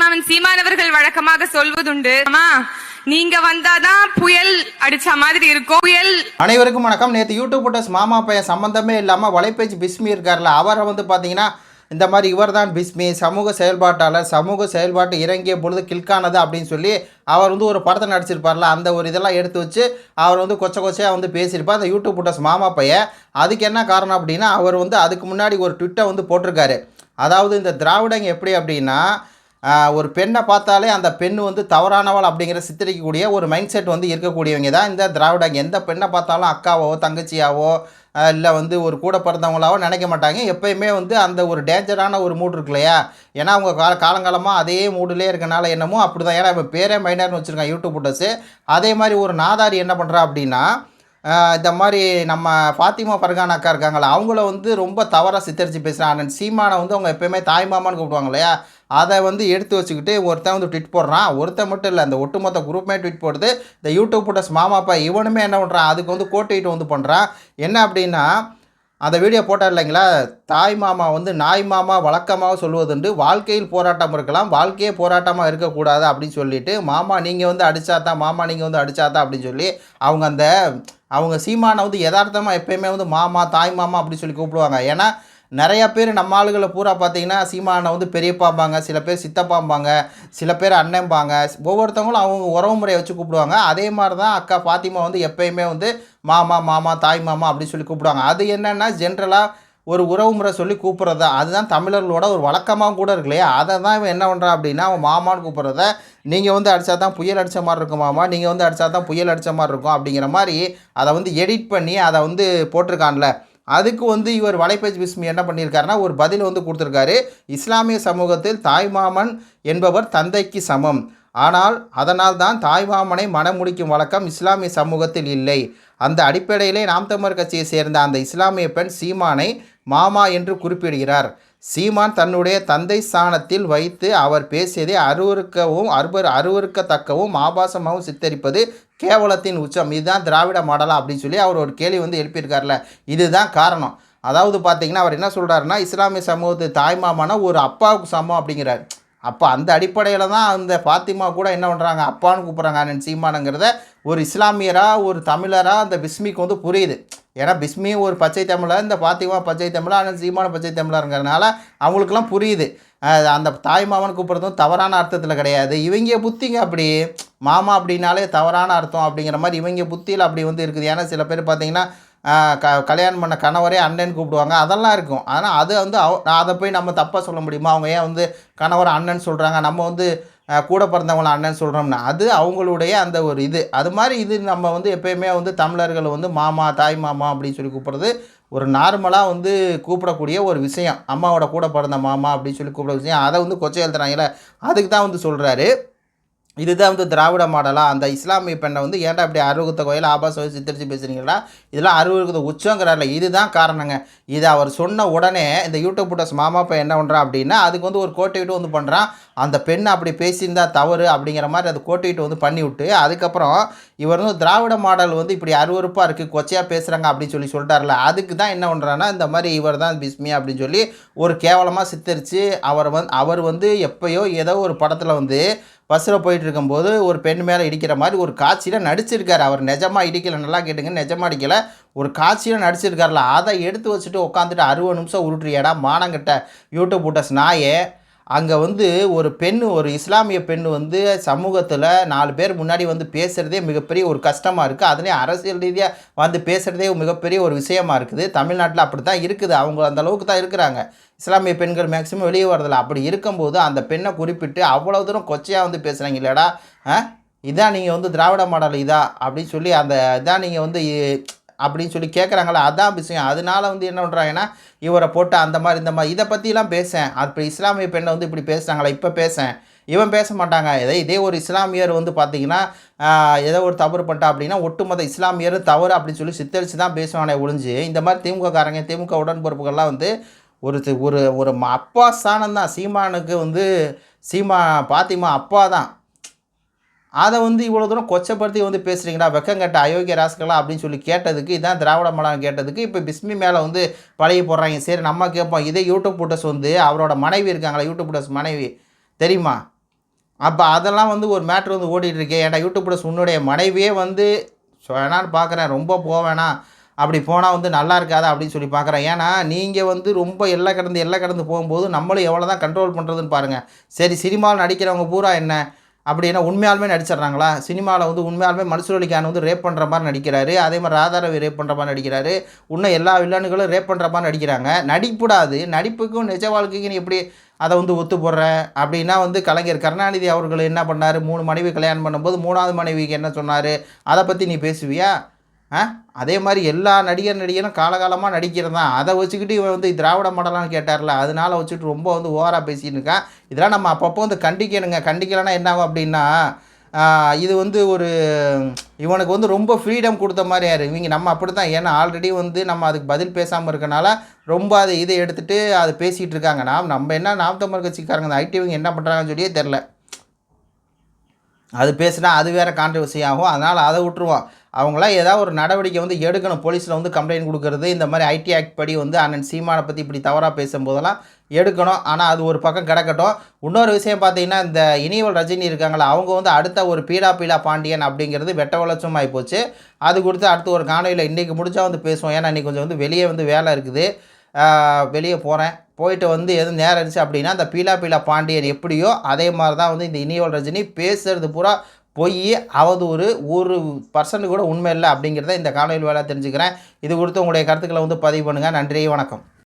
மாமன் சீமானவர்கள் வழக்கமாக சொல்வதுண்டு. நீங்க வந்தாதான் புயல் அடிச்ச மாதிரி இருக்கும். புயல் அனைவருக்கும் வணக்கம். நேற்று யூடியூப் போட்டஸ் மாமா பையன் சம்பந்தமே இல்லாமல் வலைபேச்சு பிஸ்மி இருக்கார்ல அவரை வந்து பார்த்தீங்கன்னா இந்த மாதிரி இவர் தான் பிஸ்மி சமூக செயல்பாட்டாளர் சமூக செயல்பாட்டு இறங்கிய பொழுது கில்கானது அப்படின்னு சொல்லி அவர் வந்து ஒரு படத்தை நடிச்சிருப்பார்ல அந்த ஒரு இதெல்லாம் எடுத்து வச்சு அவர் வந்து கொச்ச கொச்சையாக வந்து பேசியிருப்பார். அந்த யூடியூப் போட்டஸ் மாமா பையன் அதுக்கு என்ன காரணம் அப்படின்னா அவர் வந்து அதுக்கு முன்னாடி ஒரு ட்விட்டை வந்து போட்டிருக்காரு. அதாவது இந்த திராவிடங்க எப்படி அப்படின்னா ஒரு பெண்ணை பார்த்தாலே அந்த பெண் வந்து தவறானவள் அப்படிங்கிற சித்தரிக்கக்கூடிய ஒரு மைண்ட் செட் வந்து இருக்கக்கூடியவங்க தான் இந்த திராவிடங்க. எந்த பெண்ணை பார்த்தாலும் அக்காவோ தங்கச்சியாவோ இல்லை வந்து ஒரு கூட பிறந்தவங்களாவோ நினைக்க மாட்டாங்க. எப்பயுமே வந்து அந்த ஒரு டேஞ்சரான ஒரு மூடு இருக்கு இல்லையா? ஏன்னா அவங்க கால காலங்காலமாக அதே மூடிலே இருக்கனால என்னமோ அப்படி தான் ஏன்னா இப்போ பேரே மைனர்னு வச்சுருக்காங்க யூடியூப் புட்டஸு அதே மாதிரி ஒரு நாதாரி என்ன பண்ணுறா அப்படின்னா இந்த மாதிரி நம்ம ஃபாத்திமா பர்கான் அக்கா இருக்காங்களா அவங்கள வந்து ரொம்ப தவறாக சித்தரித்து பேசுகிறான் அண்ணன் சீமானை வந்து அவங்க எப்பயுமே தாய்மாமான்னு கூப்பிடுவாங்க இல்லையா? அதை வந்து எடுத்து வச்சுக்கிட்டு ஒருத்தன் வந்து ட்விட் போடுறான். ஒருத்தன் மட்டும் இல்லை அந்த ஒட்டுமொத்த குரூப்புமே ட்விட் போடுது. இந்த யூடியூப் போட்ட மாமாப்பா இவனுமே என்ன பண்ணுறான் அதுக்கு வந்து கோட்டிட்டு வந்து பண்ணுறான் என்ன அப்படின்னா அந்த வீடியோ போட்டார் இல்லைங்களா? தாய் மாமா வந்து நாய் மாமா வழக்கமாக சொல்வதுண்டு வாழ்க்கையில் போராட்டம் இருக்கலாம். வாழ்க்கையே போராட்டமாக இருக்கக்கூடாது அப்படின்னு சொல்லிட்டு மாமா நீங்கள் வந்து அடித்தாதான் மாமா நீங்கள் வந்து அடித்தாதான் அப்படின்னு சொல்லி அவங்க அந்த அவங்க சீமானை வந்து யதார்த்தமாக எப்பயுமே வந்து மாமா தாய் மாமா அப்படின்னு சொல்லி கூப்பிடுவாங்க. ஏன்னா நிறையா பேர் நம்ம ஆளுகளை பூரா பார்த்தீங்கன்னா சீமானை வந்து பெரியப்பாம்பாங்க சில பேர் சித்தப்பாம்பாங்க சில பேர் அண்ணன்பாங்க ஒவ்வொருத்தவங்களும் அவங்க உறவு முறையை வச்சு கூப்பிடுவாங்க. அதே மாதிரி தான் அக்கா ஃபாத்திமா வந்து எப்பயுமே வந்து மாமா மாமா தாய் மாமா அப்படின்னு சொல்லி கூப்பிடுவாங்க. அது என்னென்னா ஜென்ரலாக ஒரு உறவு முறை சொல்லி கூப்பிட்றது? அதுதான் தமிழர்களோட ஒரு வழக்கமாக கூட இருக்கு இல்லையா? அதை தான் இவன் என்ன பண்ணுறான் அப்படின்னா அவன் மாமான்னு கூப்பிட்றத நீங்கள் வந்து அடித்தா தான் புயல் அடித்த மாதிரி இருக்கும் மாமா நீங்கள் வந்து அடித்தா தான் புயல் அடித்த மாதிரி இருக்கும் அப்படிங்கிற மாதிரி அதை வந்து எடிட் பண்ணி அதை வந்து போட்டிருக்கான்ல. அதுக்கு வந்து இவர் வலைபேச்சு விஸ்மி என்ன பண்ணியிருக்காருன்னா ஒரு பதில் வந்து கொடுத்துருக்காரு. இஸ்லாமிய சமூகத்தில் தாய்மாமன் என்பவர் தந்தைக்கு சமம். ஆனால் அதனால் தான் தாய்மாமனை மனம் முடிக்கும் வழக்கம் இஸ்லாமிய சமூகத்தில் இல்லை. அந்த அடிப்படையிலே நாம் தமிழர் கட்சியை சேர்ந்த அந்த இஸ்லாமிய பெண் சீமானை மாமா என்று குறிப்பிடுகிறார். சீமான் தன்னுடைய தந்தை ஸ்தானத்தில் வைத்து அவர் பேசியதை அருவருக்கவும் அருவர் அருவருக்கத்தக்கவும் ஆபாசமாகவும் சித்தரிப்பது கேவலத்தின் உச்சம். இதுதான் திராவிட மாடலா அப்படின்னு சொல்லி அவர் ஒரு கேள்வி வந்து எழுப்பியிருக்கார்ல. இதுதான் காரணம். அதாவது பார்த்தீங்கன்னா அவர் என்ன சொல்கிறாருன்னா இஸ்லாமிய சமூகத்து தாய்மாமான ஒரு அப்பாவுக்கு சமம் அப்படிங்கிறார். அப்போ அந்த அடிப்படையில் தான் அந்த ஃபாத்திமா கூட என்ன பண்ணுறாங்க அப்பான்னு கூப்பிட்றாங்க அண்ணன் சீமானுங்கிறத ஒரு இஸ்லாமியராக ஒரு தமிழராக அந்த விஸ்மிக்கு வந்து புரியுது. ஏன்னா பிஸ்மி ஒரு பச்சை தமிழர் இந்த பாத்திமா பச்சை தமிழா ஆனால் சீமான பச்சை தமிழருங்கிறனால அவங்களுக்குலாம் புரியுது. அந்த தாய் மாமன் கூப்பிட்றதும் தவறான அர்த்தத்தில் கிடையாது. இவங்க புத்திங்க அப்படி மாமா அப்படின்னாலே தவறான அர்த்தம் அப்படிங்கிற மாதிரி இவங்க புத்தியில் அப்படி வந்து இருக்குது. ஏன்னா சில பேர் பார்த்தீங்கன்னா க கல்யாணம் பண்ண கணவரே அண்ணன் கூப்பிடுவாங்க. அதெல்லாம் இருக்கும். ஆனால் அது வந்து அவ அதை போய் நம்ம தப்பாக சொல்ல முடியுமா? அவங்க ஏன் வந்து கணவர் அண்ணன் சொல்கிறாங்க நம்ம வந்து கூட பிறந்தவங்கள அண்ணன் சொல்கிறோம்னா அது அவங்களுடைய அந்த ஒரு இது. அது மாதிரி இது நம்ம வந்து எப்பயுமே வந்து தமிழர்கள் வந்து மாமா தாய் மாமா அப்படின்னு சொல்லி கூப்பிட்றது ஒரு நார்மலாக வந்து கூப்பிடக்கூடிய ஒரு விஷயம். அம்மாவோட கூட பிறந்த மாமா அப்படின்னு சொல்லி கூப்பிட விஷயம். அதை வந்து கொச்சை எழுத்துறாங்கல்ல அதுக்கு தான் வந்து சொல்கிறாரு இதுதான் வந்து திராவிட மாடலா? அந்த இஸ்லாமிய பெண்ணை வந்து ஏன்டா இப்படி அருவகுத்த கோயில் ஆபாச சித்தரித்து பேசுகிறீங்களா இதெல்லாம் அறுபது உச்சங்கிறார்ல. இதுதான் காரணங்க. இது அவர் சொன்ன உடனே இந்த யூடியூப் புட்டஸ் மாமா பையன் என்ன பண்ணுறான் அப்படின்னா அதுக்கு வந்து ஒரு கோட்டையிட்டு வந்து பண்ணுறான் அந்த பெண் அப்படி பேசியிருந்தா தவறு அப்படிங்கிற மாதிரி அது கோட்டையிட்டு வந்து பண்ணி விட்டு அதுக்கப்புறம் இவர் வந்து திராவிட மாடல் வந்து இப்படி அருவருப்பாக இருக்குது கொச்சையாக பேசுகிறாங்க அப்படின்னு சொல்லி சொல்லிட்டார்ல. அதுக்கு தான் என்ன பண்ணுறான்னா இந்த மாதிரி இவர் தான் பிஸ்மி அப்படின்னு சொல்லி ஒரு கேவலமாக சித்தரித்து அவர் வந்து அவர் வந்து எப்பயோ ஏதோ ஒரு படத்தில் வந்து பஸ்ஸில் போயிட்டு இருக்கும்போது ஒரு பெண் மேலே இடிக்கிற மாதிரி ஒரு காட்சியில் நடிச்சிருக்காரு. அவர் நிஜமாக இடிக்கலை நல்லா கேட்டுங்க நிஜமாக அடிக்கலை. ஒரு காட்சியில் நடிச்சிருக்காருல அதை எடுத்து வச்சுட்டு உட்காந்துட்டு அறுபது நிமிஷம் உருட்டுறியடா மானங்கிட்ட யூடியூப் போட்ட ஸ்நாயே. அங்கே வந்து ஒரு பெண் ஒரு இஸ்லாமிய பெண் வந்து சமூகத்தில் நாலு பேர் முன்னாடி வந்து பேசுகிறதே மிகப்பெரிய ஒரு கஷ்டமாக இருக்குது அதுலேயும் அரசியல் ரீதியாக வந்து பேசுகிறதே மிகப்பெரிய ஒரு விஷயமா இருக்குது. தமிழ்நாட்டில் அப்படி தான் இருக்குது. அவங்க அந்த அளவுக்கு தான் இருக்கிறாங்க. இஸ்லாமிய பெண்கள் மேக்ஸிமம் வெளியே வரதில்ல அப்படி இருக்கும்போது அந்த பெண்ணை குறிப்பிட்டு அவ்வளோ தூரம் கொச்சையாக வந்து பேசுகிறாங்க இல்லைடா ஆ? இதான் நீங்கள் வந்து திராவிட மாடல் இதா? அப்படின்னு சொல்லி அந்த இதான் நீங்கள் வந்து அப்படின்னு சொல்லி கேட்குறாங்களா அதான் விஷயம். அதனால வந்து என்ன பண்ணுறாங்கன்னா இவரை போட்டு அந்த மாதிரி இந்த மாதிரி இதை பற்றிலாம் பேசேன். அப்படி இஸ்லாமிய பெண்ணை வந்து இப்படி பேசுகிறாங்களா இப்போ பேசேன். இவன் பேச மாட்டாங்க. இதே இதே ஒரு இஸ்லாமியர் வந்து பார்த்தீங்கன்னா ஏதோ ஒரு தவறு பண்ணிட்டா அப்படின்னா ஒட்டுமொத்த இஸ்லாமியர் தவறு அப்படின்னு சொல்லி சித்தரித்து தான் பேசுவானே ஒழிஞ்சு இந்த மாதிரி திமுககாரங்க திமுக உடன்பிறப்புகள்லாம் வந்து ஒரு ஒரு ஒரு ம- அப்பா ஸ்தானம் தான் சீமானுக்கு வந்து சீமா பாத்திமா அப்பா தான். அதை வந்து இவ்வளோ தூரம் கொச்சப்படுத்தி வந்து பேசுகிறீங்களா வெக்கங்கட்ட அயோக்கிய ராசுகளா அப்படின்னு சொல்லி கேட்டதுக்கு இதான் திராவிட மலம் கேட்டதுக்கு இப்போ பிஸ்மி மேலே வந்து பழைய போடுறாங்க. சரி நம்ம கேட்போம். இதே யூடியூப் புட்டஸ் வந்து அவரோட மனைவி இருக்காங்களா யூடியூப் புட்டஸ் மனைவி? தெரியுமா? அப்போ அதெல்லாம் வந்து ஒரு மேட்ரு வந்து ஓடிட்டு இருக்கே. ஏன்டா யூடியூப் புட்டஸ் உன்னுடைய மனைவியே வந்து ஸோ வேணான்னு பார்க்குறேன் ரொம்ப போவேணா அப்படி போனால் வந்து நல்லா இருக்காதா அப்படின்னு சொல்லி பார்க்குறேன் ஏன்னா நீங்கள் வந்து ரொம்ப எல்லை கடந்து எல்லை கடந்து போகும்போது நம்மளும் எவ்வளோ தான் கண்ட்ரோல் பண்ணுறதுன்னு பாருங்கள் சரி சினிமாவில் நடிக்கிறவங்க பூரா என்ன? அப்படின்னா உண்மையாலுமே நடிச்சிடுறாங்களா? சினிமாவில் வந்து உண்மையாலுமே மனுஷுவலிக்கான வந்து ரேப் பண்ணுற மாதிரி நடிக்கிறாரு. அதே மாதிரி ராதாரவி ரேப் பண்ணுற மாதிரி நடிக்கிறாரு. இன்னும் எல்லா வில்லனுகளும் ரேப் பண்ணுற மாதிரி நடிக்கிறாங்க. நடிப்புடாது. நடிப்புக்கும் நிஜ வாழ்க்கைக்கும் நீ எப்படி அதை வந்து ஒத்து போடுற அப்படின்னா வந்து கலைஞர் கருணாநிதி அவர்கள் என்ன பண்ணார்? மூணு மனைவி கல்யாணம் பண்ணும்போது மூணாவது மனைவிக்கு என்ன சொன்னார்? அதை பற்றி நீ பேசுவியா? அதே மாதிரி எல்லா நடிகர் நடிகரும் காலகாலமாக நடிக்கிறது தான். அதை வச்சுக்கிட்டு இவன் வந்து திராவிட மாடலான்னு கேட்டார்ல அதனால வச்சுட்டு ரொம்ப வந்து ஓவராக பேசின்னு இருக்கான் இதெல்லாம் நம்ம அப்பப்போ வந்து கண்டிக்கணுங்க. கண்டிக்கலைன்னா என்ன ஆகும் அப்படின்னா இது வந்து ஒரு இவனுக்கு வந்து ரொம்ப ஃப்ரீடம் கொடுத்த மாதிரி யார்? இவங்க நம்ம அப்படி தான் ஏன்னா ஆல்ரெடி வந்து நம்ம அதுக்கு பதில் பேசாமல் இருக்கனால ரொம்ப அதை இதை எடுத்துகிட்டு அதை பேசிகிட்டு இருக்காங்க. நாம் நம்ம என்ன நாம் தமிழ் கட்சிக்காரங்க ஐடி ஐடிவிங்க என்ன பண்ணுறாங்கன்னு சொல்லியே தெரில அது பேசினா அது வேறு கான்ட்ரவர்சி ஆகும். அதனால் அதை விட்டுருவோம். அவங்களாம் ஏதாவது ஒரு நடவடிக்கை வந்து எடுக்கணும். போலீஸில் வந்து கம்ப்ளைண்ட் கொடுக்கறது இந்த மாதிரி ஐடி ஆக்ட் படி வந்து அண்ணன் சீமானை பற்றி இப்படி தவறாக பேசும்போதெல்லாம் எடுக்கணும். ஆனால் அது ஒரு பக்கம் கிடக்கட்டும். இன்னொரு விஷயம் பார்த்தீங்கன்னா இந்த இனியவல் ரஜினி இருக்காங்களா அவங்க வந்து அடுத்த ஒரு பீடா பீடா பாண்டியன் அப்படிங்கிறது வெட்ட வளர்ச்சமாகி போச்சு. அது கொடுத்து அடுத்து ஒரு காணொலியில் இன்றைக்கி முடிச்சா வந்து பேசுவோம். ஏன்னா இன்றைக்கி கொஞ்சம் வந்து வெளியே வந்து வேலை இருக்குது. வெளியே போகிறேன் போயிட்டு வந்து எதுவும் நேரம் இருந்துச்சு அப்படின்னா அந்த பீலா பீலா பாண்டியன் எப்படியோ அதே மாதிரி தான் வந்து இந்த இனியோல் ரஜினி பேசுகிறது பூரா பொய் அவதூறு ஒரு பர்சன்ட் கூட உண்மை இல்லை அப்படிங்கிறத இந்த காணொலி வேலை தெரிஞ்சுக்கிறேன். இது குறித்து உங்களுடைய கருத்துக்களை வந்து பதிவு பண்ணுங்கள் நன்றி வணக்கம்.